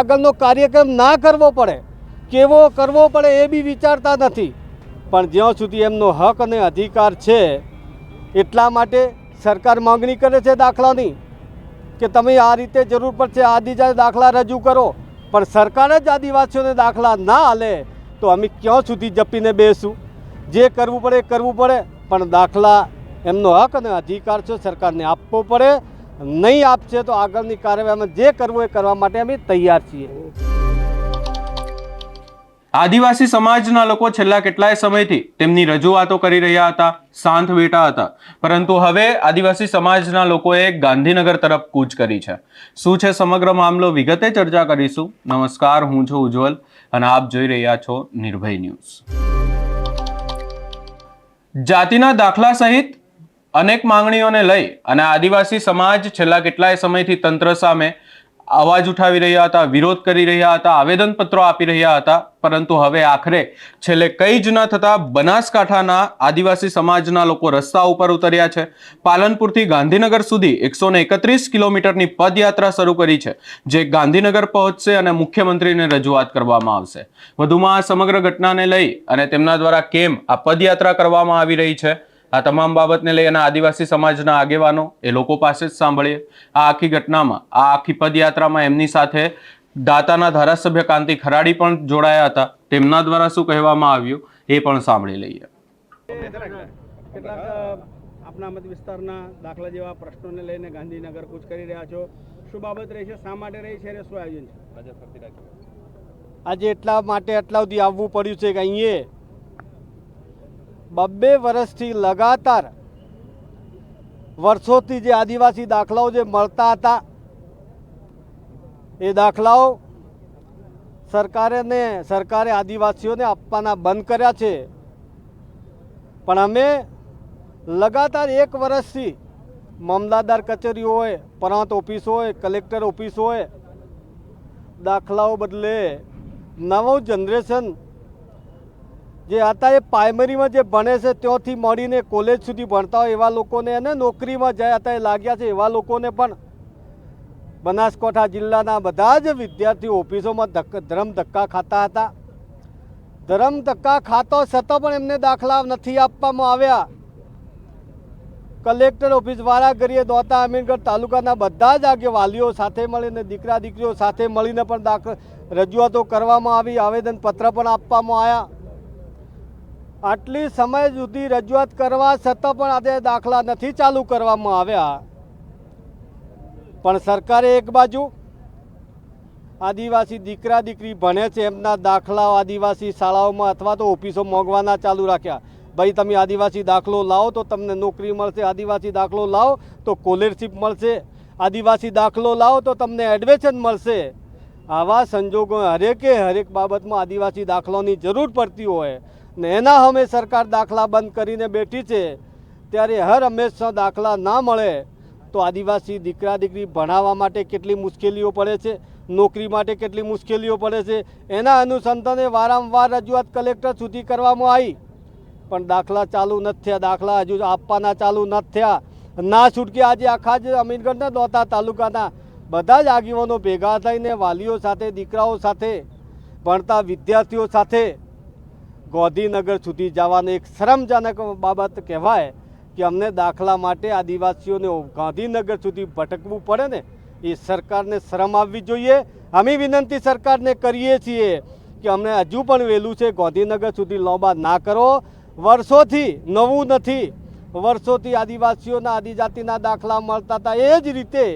આગળનો કાર્યક્રમ ના કરવો પડે, કેવો કરવો પડે એ બી વિચારતા નથી. પણ જ્યાં સુધી એમનો હક અને અધિકાર છે, એટલા માટે સરકાર માંગણી કરે છે દાખલાની, કે તમે આ રીતે જરૂર પડશે, આદિજાતિ દાખલા રજૂ કરો. પણ સરકાર જ આદિવાસીઓને દાખલા ના હાલે તો અમે ક્યાં સુધી જપીને બેસું? જે કરવું પડે એ કરવું પડે, પણ દાખલા, એમનો હક અને અધિકાર છે, સરકારને આપવો પડે. નહીં આપશે તો આગળની કાર્યવાહીમાં જે કરવું એ કરવા માટે અમે તૈયાર છીએ. આદિવાસી સમાજના લોકો છેલ્લા કેટલાય સમયથી તેમની રજૂઆતો કરી રહ્યા હતા શાંત બેઠા હતા. પરંતુ હવે આદિવાસી સમાજના લોકોએ ગાંધીનગર તરફ કૂચ કરી છે. શું છે સમગ્ર મામલો? વિગતે ચર્ચા કરીશું. નમસ્કાર, હું છું ઉજ્જવલ અને આપ જોઈ રહ્યા છો નિર્ભય ન્યૂઝ. જાતિના દાખલા સહિત અનેક માંગણીઓને લઈ અને આદિવાસી સમાજ છેલ્લા કેટલાય સમયથી તંત્ર સામે અવાજ ઉઠાવી રહ્યા હતા, વિરોધ કરી રહ્યા હતા, આવેદનપત્રો આપી રહ્યા હતા. પરંતુ હવે આખરે છેલ્લે કંઈ જ ન થતાં બનાસકાંઠાના આદિવાસી સમાજના લોકો રસ્તા ઉપર ઉતર્યા છે. પાલનપુરથી ગાંધીનગર સુધી એકસો એકત્રીસ કિલોમીટરની પદયાત્રા શરૂ કરી છે, જે ગાંધીનગર પહોંચશે અને મુખ્યમંત્રીને રજૂઆત કરવામાં આવશે. વધુમાં આ સમગ્ર ઘટનાને લઈ અને તેમના દ્વારા કેમ આ પદયાત્રા કરવામાં આવી રહી છે આ તમામ બાબતને લઈ અને આદિવાસી સમાજના આગેવાનો એ લોકો પાસે જ સાંભળીએ. આ આખી ઘટનામાં આ આખી પદયાત્રામાં એમની સાથે દાતાના ધારાસભ્ય કાંતિ ખરાડી પણ જોડાયા હતા. તેમના દ્વારા શું કહેવામાં આવ્યું એ પણ સાંભળી લઈએ. આપના મત વિસ્તારના દાખલા જેવા પ્રશ્નોને લઈને ગાંધીનગર કૂચ કરી રહ્યા છો. શું બાબત રહી છે? શા માટે રહી છે? શું આયોજન છે? આજે એટલા માટે એટલા સુધી આવવું પડ્યું છે કે અહીંયા બબ્બે વર્ષથી લગાતાર વર્ષોથી જે આદિવાસી દાખલાઓ જે મળતા હતા, એ દાખલાઓ સરકારને સરકારે આદિવાસીઓને આપવાના બંધ કર્યા છે. પણ અમે લગાતાર એક વર્ષથી મામલાદાર કચેરી હોય, પ્રાંત ઓફિસ હોય, કલેક્ટર ઓફિસ હોય, દાખલાઓ બદલે નવું જનરેશન જે હતા એ પ્રાઇમરીમાં જે ભણે છે, ત્યાંથી મળીને કોલેજ સુધી ભણતા હોય એવા લોકોને અને નોકરીમાં જાય હતા એ લાગ્યા છે એવા લોકોને પણ બનાસકાંઠા જિલ્લાના બધા જ વિદ્યાર્થીઓ ઓફિસોમાં ધરમ ધક્કા ખાતા હતા. ધરમ ધક્કા ખાતો છતાં પણ એમને દાખલા નથી આપવામાં આવ્યા. કલેક્ટર ઓફિસ કરીએ દોતા અમીરગઢ તાલુકાના બધા જ આગે વાલીઓ સાથે મળીને દીકરા દીકરીઓ સાથે મળીને પણ દાખલ રજૂઆતો કરવામાં આવી, આવેદનપત્ર પણ આપવામાં આવ્યા. આટલી સમય સુધી રજૂઆત કરવા છતાં પણ આજે દાખલા નથી ચાલુ કરવામાં આવ્યા. પણ સરકારે એક બાજુ આદિવાસી દીકરા દીકરી ભણે છે, એમના દાખલાઓ આદિવાસી શાળાઓમાં અથવા તો ઓફિસો મોંઘવાના ચાલુ રાખ્યા. ભાઈ, તમે આદિવાસી દાખલો લાવો તો તમને નોકરી મળશે. આદિવાસી દાખલો લાવો તો કોલરશીપ મળશે. આદિવાસી દાખલો લાવો તો તમને એડમિશન મળશે. આવા સંજોગો હરેકે હરેક બાબતમાં આદિવાસી દાખલાની જરૂર પડતી હોય. ને એના અમે સરકાર દાખલા બંધ કરીને બેઠી છે. ત્યારે હર હંમેશા દાખલા ના મળે તો આદિવાસી દીકરા દીકરી ભણાવવા માટે કેટલી મુશ્કેલીઓ પડે છે, નોકરી માટે કેટલી મુશ્કેલીઓ પડે છે, એના અનુસંધાને વારંવાર રજૂઆત કલેક્ટર સુધી કરવામાં આવી. પણ દાખલા ચાલુ નથી થયા, દાખલા હજુ આપવાના ચાલુ નથી થયા. ના છૂટકે આજે આખા જ અમીરગઢના દોતા તાલુકાના બધા જ આગેવાનો ભેગા થઈને વાલીઓ સાથે, દીકરાઓ સાથે, ભણતા વિદ્યાર્થીઓ સાથે ગાંધીનગર સુધી જવાની એક શરમજનક બાબત કહેવાય કે અમને દાખલા માટે આદિવાસીઓને ગાંધીનગર સુધી ભટકવું પડે ને, એ સરકારને શરમ આવવી જોઈએ. અમે વિનંતી સરકારને કરીએ છીએ કે અમને હજુ પણ વહેલું છે ગાંધીનગર સુધી લોબા ના કરો. વર્ષોથી નવું નથી. વર્ષોથી આદિવાસીઓના આદિજાતિના દાખલા મળતા હતા. એ જ રીતે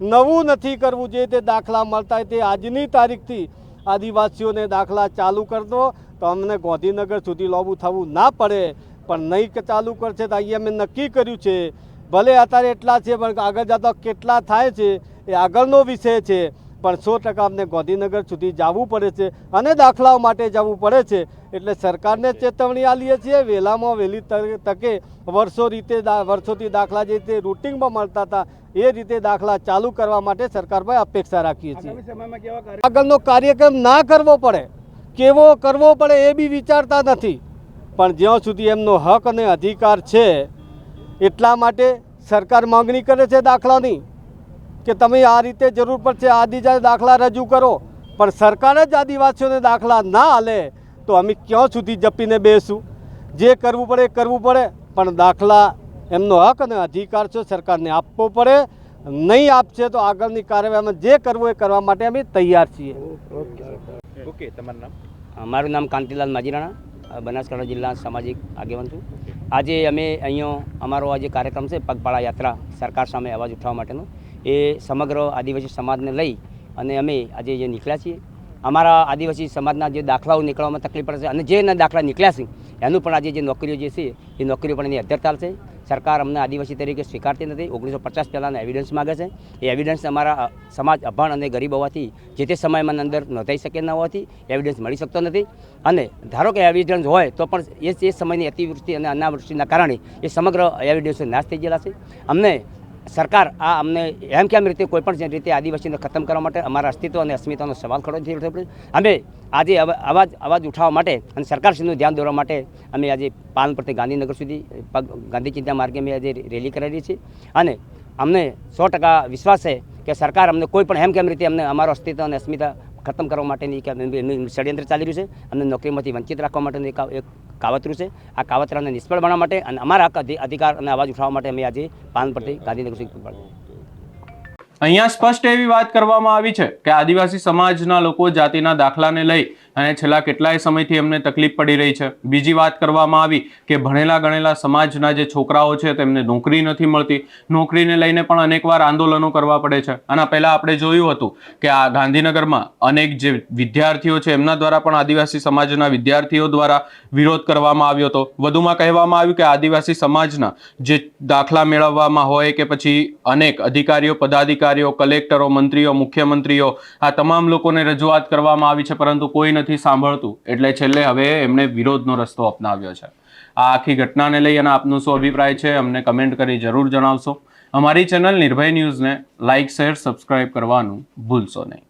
નવું નથી કરવું જે તે દાખલા મળતા તે આજની તારીખથી આદિવાસીઓને દાખલા ચાલુ કરતો તો અમને ગાંધીનગર સુધી લોબું થવું ના પડે. પણ નહીં કે ચાલુ કરશે તો અહીંયા મેં નક્કી કર્યું છે. ભલે અત્યારે એટલા છે પણ આગળ જતા કેટલા થાય છે એ આગળનો વિષય છે. પણ સો ટકા અમને ગાંધીનગર સુધી જવું પડે છે અને દાખલાઓ માટે જવું પડે છે. એટલે સરકારને ચેતવણી આલીએ છીએ. વહેલામાં વહેલી તકે- તકે વર્ષો રીતે વર્ષોથી દાખલા જે રીતે રૂટિંગમાં મળતા હતા એ રીતે દાખલા ચાલુ કરવા માટે સરકાર પર અપેક્ષા રાખીએ છીએ. આગળનો કાર્યક્રમ ના કરવો પડે કેવો કરવો પડે એ બી વિચારતા નથી. પણ જ્યાં સુધી એમનો હક અને અધિકાર છે એટલા માટે સરકાર માંગણી કરે છે દાખલાની કે તમે આ રીતે જરૂર પડશે આદિજાતિ દાખલા રજૂ કરો. પણ સરકાર જ આદિવાસીઓને દાખલા ના હાલે તો અમે ક્યાં સુધી જપીને બેસું? જે કરવું પડે એ કરવું પડે પણ દાખલા એમનો હક અને અધિકાર છે સરકારને આપવો પડે. નહીં આપશે તો આગળની કાર્યવાહીમાં જે કરવું એ કરવા માટે અમે તૈયાર છીએ. ઓકે તમારું નામ? મારું નામ કાંતિલાલ માજીરાણા બનાસકાંઠા જિલ્લા સામાજિક આગેવાન છું. આજે અમે અહીંયા અમારો આજે કાર્યક્રમ છે પગપાળા યાત્રા સરકાર સામે અવાજ ઉઠાવવા માટેનો એ સમગ્ર આદિવાસી સમાજને લઈ અને અમે આજે જે નીકળ્યા છીએ. અમારા આદિવાસી સમાજના જે દાખલાઓ નીકળવામાં તકલીફ પડે છે અને જે એના દાખલા નીકળ્યા છે એનું પણ આજે જે નોકરીઓ જે છે એ નોકરીઓ પણ એની અધ્યર છે. સરકાર અમને આદિવાસી તરીકે સ્વીકારતી નથી. ઓગણીસો પચાસ પહેલાંના એવિડન્સ માગે છે. એ એવિડન્સ અમારા સમાજ અભણ અને ગરીબ હોવાથી જે તે સમયમાં અંદર નોંધાઈ શકે ન હોવાથી એવિડન્સ મળી શકતો નથી. અને ધારો કે એવિડન્સ હોય તો પણ એ સમયની અતિવૃષ્ટિ અને અનાવૃષ્ટિના કારણે એ સમગ્ર એવિડન્સ નાશ થઈ ગયેલા છે. અમને સરકાર આ અમને એમ કેમ રીતે કોઈ પણ રીતે આદિવાસીને ખતમ કરવા માટે અમારા અસ્તિત્વ અને અસ્મિતાનો સવાલ ખડો થઈ રહ્યો અમે આજે અવાજ અવાજ ઉઠાવવા માટે અને સરકારશ્રીનું ધ્યાન દોરવા માટે અમે આજે પાલન પરથી ગાંધીનગર સુધી ગાંધી ચિંતા માર્ગે અમે આજે રેલી કરાવી છીએ અને અમને સો ટકા વિશ્વાસ છે કે સરકાર અમને કોઈ પણ, એમ કેમ રીતે અમને અમારો અસ્તિત્વ અને અસ્મિતા ખતમ કરવા માટેની કે એમનું- એમનું ષડયંત્ર ચાલી રહ્યું છે અમને નોકરીમાંથી વંચિત રાખવા માટેનું એક એક કાવતરું છે. આ કાવતરાને નિષ્ફળ બનાવવા માટે અને અમારા અધિકાર અને અવાજ ઉઠાવવા માટે અમે આજે પાન પરથી ગાંધીનગર સુધી અહીંયા સ્પષ્ટ એવી વાત કરવામાં આવી છે કે આદિવાસી સમાજના લોકો જાતિના દાખલાને લઈ અને છેલ્લા કેટલાય સમયથી એમને તકલીફ પડી રહી છે. બીજી વાત કરવામાં આવી કે ભણેલા ગણેલા સમાજના જે છોકરાઓ છે તેમને નોકરી નથી મળતી. નોકરીને લઈને પણ અનેકવાર આંદોલનો કરવા પડે છે. આના પહેલા આપણે જોયું હતું કે આ ગાંધીનગરમાં અનેક જે વિદ્યાર્થીઓ છે એમના દ્વારા પણ આદિવાસી સમાજના વિદ્યાર્થીઓ દ્વારા વિરોધ કરવામાં આવ્યો હતો. વધુમાં કહેવામાં આવ્યું કે આદિવાસી સમાજના જે દાખલા મેળવવામાં હોય કે પછી અનેક અધિકારીઓ, પદાધિકારીઓ, કલેક્ટરો, મંત્રીઓ, મુખ્યમંત્રીઓ આ તમામ લોકોને રજૂઆત કરવામાં આવી છે. પરંતુ કોઈ નથી સાંભળતું. એટલે છેલ્લે હવે એમણે વિરોધનો રસ્તો અપનાવ્યો છે. આ આખી ઘટનાને લઈ અને આપનો શું અભિપ્રાય છે, અમને કમેન્ટ કરી જરૂર જણાવશો. અમારી ચેનલ નિર્ભય ન્યૂઝને લાઇક શેર, સબસ્ક્રાઇબ કરવાનું ભૂલશો નહીં.